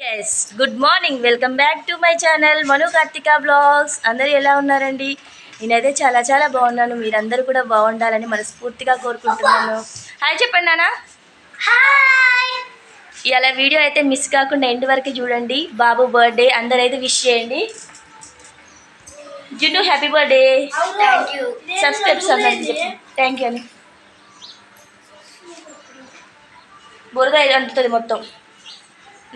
Yes good morning welcome back to my channel Manu Karthika vlogs అందరూ ఎలా ఉన్నారండి? నేనైతే చాలా చాలా బాగున్నాను. మీరందరూ కూడా బాగుండాలని మనస్ఫూర్తిగా కోరుకుంటున్నాను. హాయ్ చెప్పండి నాన్న. ఇలా వీడియో అయితే మిస్ కాకుండా ఎండ్ వరకు చూడండి. బాబు బర్త్డే అందరూ అయితే విష్ చేయండి జున్ను happy birthday thank you subscribes అన్నది థ్యాంక్ యూ అని బురద అంటుతుంది మొత్తం.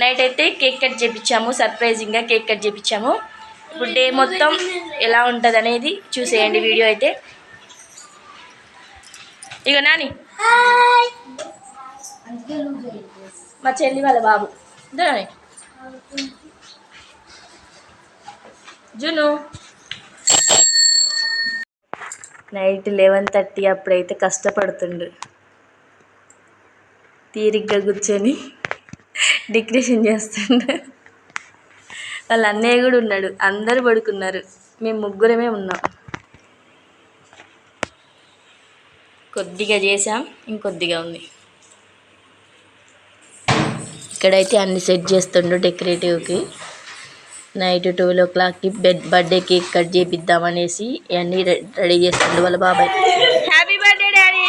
నైట్ అయితే కేక్ కట్ చేపించాము సర్ప్రైజింగ్గా కేక్ కట్ చేపించాము ఇప్పుడు డే మొత్తం ఎలా ఉంటుంది అనేది చూసేయండి వీడియో అయితే. ఇక నాని. హాయ్ మా చెల్లి వాళ్ళ బాబు. జును. నైట్ లెవెన్ థర్టీ అప్పుడైతే కష్టపడుతుండు. తీరిగ్గా కూర్చొని. డెకరేషన్ చేస్తుండే. వాళ్ళ అన్నయ్య కూడా ఉన్నాడు. అందరు పడుకున్నారు. మేము ముగ్గురమే ఉన్నాం. కొద్దిగా చేసాం ఇంకొద్దిగా ఉంది. ఇక్కడైతే అన్ని సెట్ చేస్తుండు డెకరేటివ్కి. నైట్ ట్వెల్వ్ ఓ క్లాక్కి బెడ్ బర్త్డే కేక్ కట్ చేపిద్దామనేసి ఇవన్నీ రెడీ చేస్తుండు వాళ్ళ బాబాయ్. Happy birthday daddy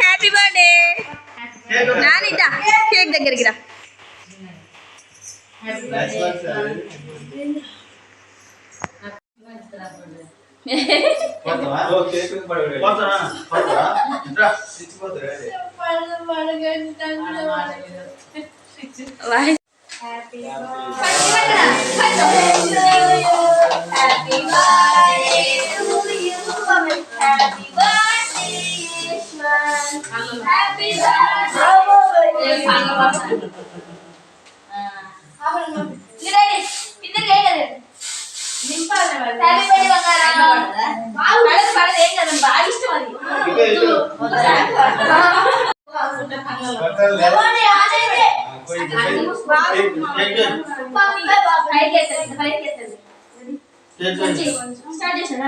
happy birthday నానిట cake దగ్గరికి రా వాయ్ happy birthday to you happy birthday happy start చేసినా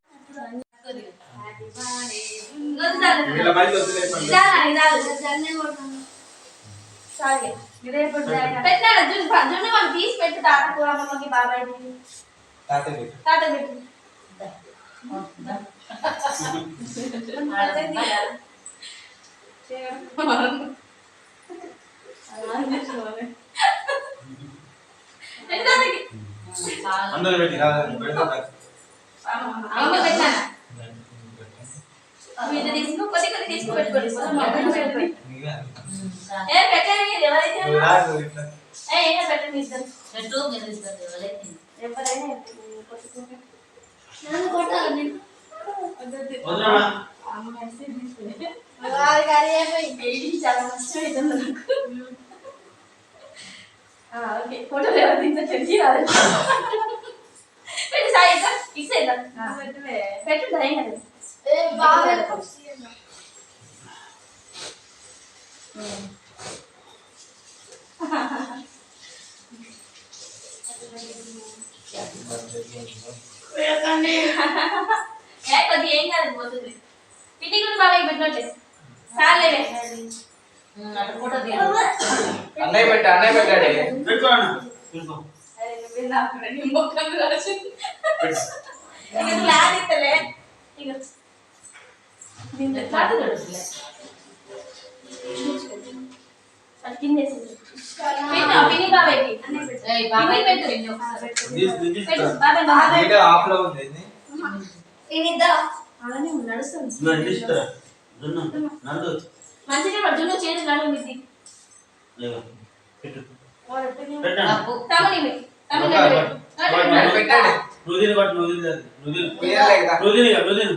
వీళ్ళ మైక్ వదిలేపండి పెట్టాడు జున్ను జున్ను వాళ్ళు తీసి పెట్టు తాతకు అమ్మమ్మకి బాబాయ్కి తాత పెట్టు. తాత పెట్టు అందరూ పెట్టి కాదు, పెడతా తాత. అమ్మ పెట్టాను మీరు తీసుకో కొద్ది కొద్ది తీసుకో పెట్టుకోండి మిగిలిన. ఏ పెట్టండి మీరు ఎవరైతే నువ్వు రాదు ఇట్లా. ఏ ఏదో పెట్టండి ఇద్దరు ఎవరైనా కొట్టుకోండి నన్ను కొట్టాలి నేను వదలరా. అది కానీ ఏమైంది చాలా కష్టం అవుతుంది నాకు ఆ, ఓకే ఫోటోలు ఎవరు తీస్తే తెలిసి రాదు పెట్టు సాయి ఇట్లా ఇస్తే ఇట్లా పెట్టు ఏం కాదు ఏ కొద్దిగా ఏం కాదు పోతుంది పిటి కూడా బాగా పెట్టినట్లే చాలేవే అన్నయ్య పెట్ట అన్నయ్య పెట్టాడు పెట్టుకో అన్న. పెట్టుకో. అరే నువ్వు నాకు నీ ముఖం రాసి పెట్టు. ఇక క్లాస్ ఇస్తలే ఇక దీంట్లో క్లాస్ కొడుతులే అది కిందేసి పెట్టు పిన్ని బాబాయ్కి పిన్ని పెట్టు దీస్- దీస్ పెట్టు ఇస్తా. బాబాయ్ బాబాయ్ నీకే ఆఫ్ లో ఉంది ఏంది? అలానే నడుస్తుంది నువ్వు ఇది ఇస్తారా? జున్ను, నందు. మంచిగా పడు జున్ను చేతులు నడుము ఇది లేవు. పెట్టు. పెట్టండి పెట్టండి. తమని తమని ఒక- ఒక- నన్ను పెట్టాడు నువ్వు తిని పట్టు, నువ్వు తిని అది. నువ్వు తిని. పోయాలే కదా. నువ్వు తిని ఇక, నువ్వు తిని.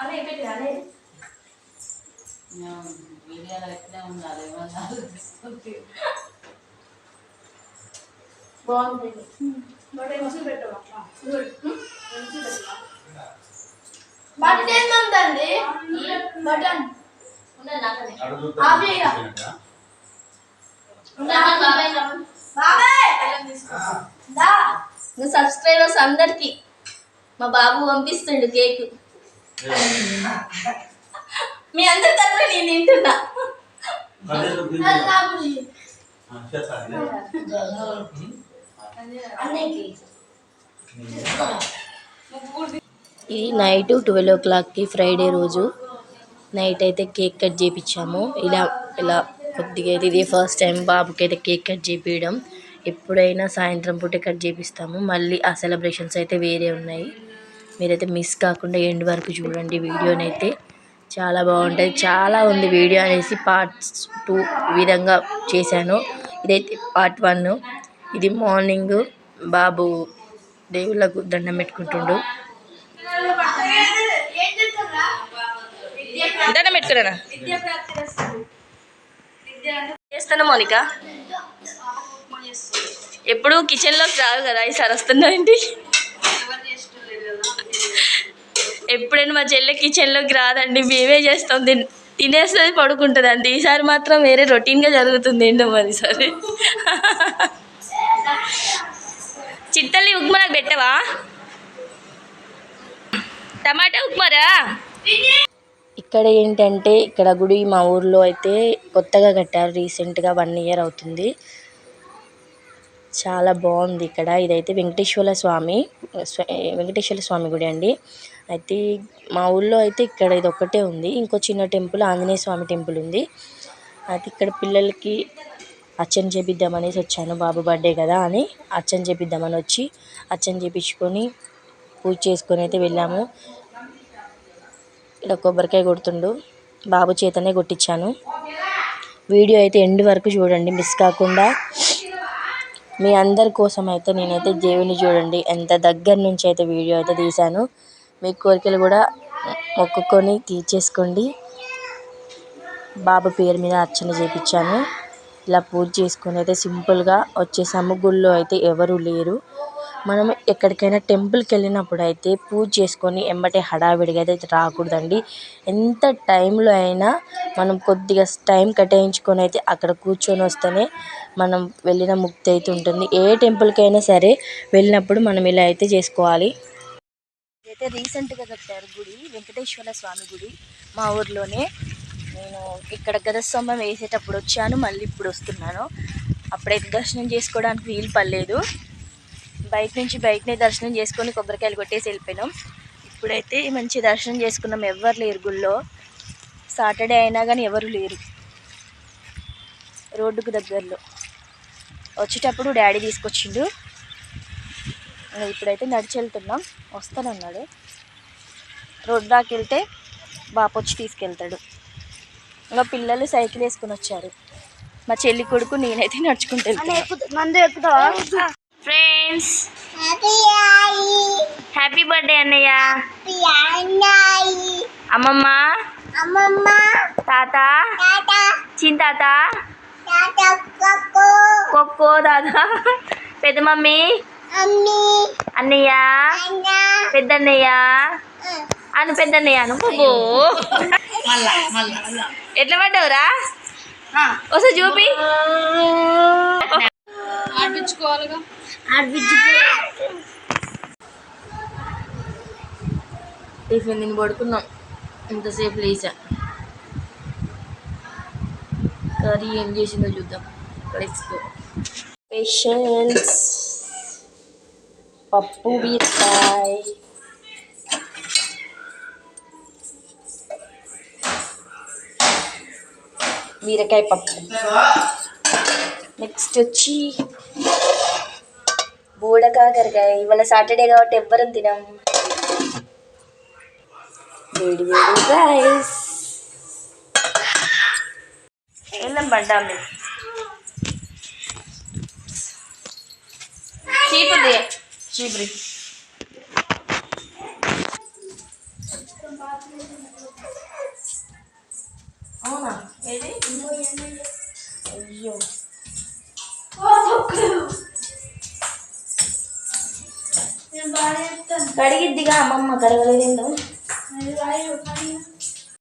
బాబాయ్ పెట్టు నాకు పెట్టింది దా పండు. కేక్ దా పండు అట్లా. కేక్ తిన్నానా నేను పెడతా తిందు. అలా నేను పెడతా అరిగిపోతుంది ఓ గంట గిత్త తీసుకో ఇట్లా దగ్గర అనే పెట్టి అనే బాగుంది బటన్? చూస్తా. నువ్వు సబ్స్క్రైబర్స్ అందరికి. మా బాబు పంపిస్తుండు కేక్. మీ అందరి తరఫున నేను వింటున్నా ఇది నైట్ ట్వెల్వ్ ఓ క్లాక్కి ఫ్రైడే రోజు నైట్ అయితే కేక్ కట్ చేయించాము ఇలా ఇలా కొద్దిగా అయితే ఇది ఫస్ట్ టైం బాబుకి అయితే కేక్ కట్ చేపించడం ఎప్పుడైనా సాయంత్రం పూట కట్ చేపిస్తాము. మళ్ళీ ఆ సెలబ్రేషన్స్ అయితే వేరే ఉన్నాయి. మీరైతే మిస్ కాకుండా ఎండ్ వరకు చూడండి వీడియోనైతే. చాలా బాగుంటుంది. చాలా ఉంది వీడియో అనేసి పార్ట్స్ టూ విధంగా చేశాను. ఇదైతే పార్ట్ వన్ ఇది మార్నింగ్ బాబు దేవుళ్ళకు దండం పెట్టుకుంటుండు. దండం పెట్టుకురా చేస్తాను మౌనిక. ఎప్పుడు కిచెన్లోకి రాదు కదా ఈసారి వస్తున్నావు ఏంటి ఎవరు చేస్తున్నారు కదా ఎప్పుడైనా మా చెల్లె కిచెన్లోకి రాదండి మేమే చేస్తాం. తిన్ తినేస్తుంది పడుకుంటుంది అండి ఈసారి మాత్రం వేరే రొటీన్గా జరుగుతుంది ఏంటో మరి సరే. ఉప్మా నాకు పెట్టవా? టమాటా ఉప్మారా? ఇక్కడ ఏంటంటే ఇక్కడ గుడి మా ఊర్లో అయితే కొత్తగా కట్టారు రీసెంట్గా వన్ ఇయర్ అవుతుంది. చాలా బాగుంది ఇక్కడ. ఇదైతే వెంకటేశ్వర స్వామి. వెంకటేశ్వర స్వామి గుడి అండి. అయితే మా ఊళ్ళో అయితే ఇక్కడ ఇది ఒక్కటే ఉంది. ఇంకో చిన్న టెంపుల్ ఆంజనేయ స్వామి టెంపుల్ ఉంది. అయితే ఇక్కడ పిల్లలకి అర్చన చేపిద్దాం అనేసి వచ్చాను. బాబు బర్త్డే కదా అని అర్చన చేపిద్దామని వచ్చి అర్చన చేపించుకొని పూజ చేసుకొని అయితే వెళ్ళాము. ఇక్కడ కొబ్బరికాయ కొడుతుండు. బాబు చేతనే కొట్టించాను. వీడియో అయితే ఎండ్ వరకు చూడండి. మిస్ కాకుండా మీ అందరి కోసం అయితే నేనైతే దేవుని చూడండి. ఎంత దగ్గర నుంచి అయితే వీడియో అయితే తీశాను. మీ కోరికలు కూడా మొక్కుకొని తీర్చేసుకోండి. బాబు పేరు మీద అర్చన చేయించాను ఇలా పూజ చేసుకొని అయితే సింపుల్గా వచ్చేసాము. గుళ్ళో అయితే ఎవరు లేరు. మనం ఎక్కడికైనా టెంపుల్కి వెళ్ళినప్పుడు అయితే పూజ చేసుకొని ఎంబటే హడావిడిగా అయితే రాకూడదండి. ఎంత టైంలో అయినా మనం కొద్దిగా టైం కేటాయించుకొని అయితే అక్కడ కూర్చొని వస్తేనే మనం వెళ్ళిన ముక్తి అయితే ఉంటుంది. ఏ టెంపుల్కి అయినా సరే వెళ్ళినప్పుడు మనం ఇలా అయితే చేసుకోవాలి. అయితే రీసెంట్గా కట్టారు గుడి వెంకటేశ్వర స్వామి గుడి మా ఊర్లోనే. నేను ఇక్కడ గదస్తంభం వేసేటప్పుడు వచ్చాను మళ్ళీ ఇప్పుడు వస్తున్నాను. అప్పుడైతే దర్శనం చేసుకోవడానికి వీలు పడలేదు. బయట నుంచి బయటనే దర్శనం చేసుకొని కొబ్బరికాయలు కొట్టేసి వెళ్ళిపోయినాం. ఇప్పుడైతే మంచి దర్శనం చేసుకున్నాం. ఎవరు లేరు గుళ్ళో. సాటర్డే అయినా కానీ ఎవరు లేరు. రోడ్డుకు దగ్గరలో. వచ్చేటప్పుడు డాడీ తీసుకొచ్చిండు. ఇప్పుడైతే నడిచి వెళ్తున్నాం. వస్తానన్నాడు. రోడ్డు దాకా వెళ్తే బాప వచ్చి తీసుకెళ్తాడు. ఇంకా పిల్లలు సైకిల్ వేసుకుని వచ్చారు. మా చెల్లి కొడుకు నేనైతే నడుచుకుంటాను ఫ్రెండ్స్ హ్యాపీ బర్త్డే అన్నయ్య అమ్మమ్మ అమ్మమ్మ తాత తాత చింతాత తాత కక్కు కొక్కో తాత పెద్ద మమ్మీ అమ్మి అన్నయ్య అన్న పెద్దన్నయ్య అను పెద్దన్నయ్య అను బాబో ఎట్లా పడ్డావురా? ఒకసారి చూపి. ఆడిపించుకోవాలిగా టిఫిన్ తిని పడుకున్నాం. ఇంతసేపు లేచా. కర్రీ ఏం చేసిందో చూద్దాం. లెట్స్ స్పెషల్స్ పప్పు బీరకాయ. బీరకాయ పప్పు. నెక్స్ట్ వచ్చి బూడ కాకరకాయ ఇవాళ సాటర్డే కాబట్టి ఎవ్వరం తినాం. వేడి వేడి రైస్ వెళ్ళం బండా చీపుది చీపురి చీపురి అవునా? ఏది? కడిగిద్దిగా అమ్మమ్మ కడగలేదేందో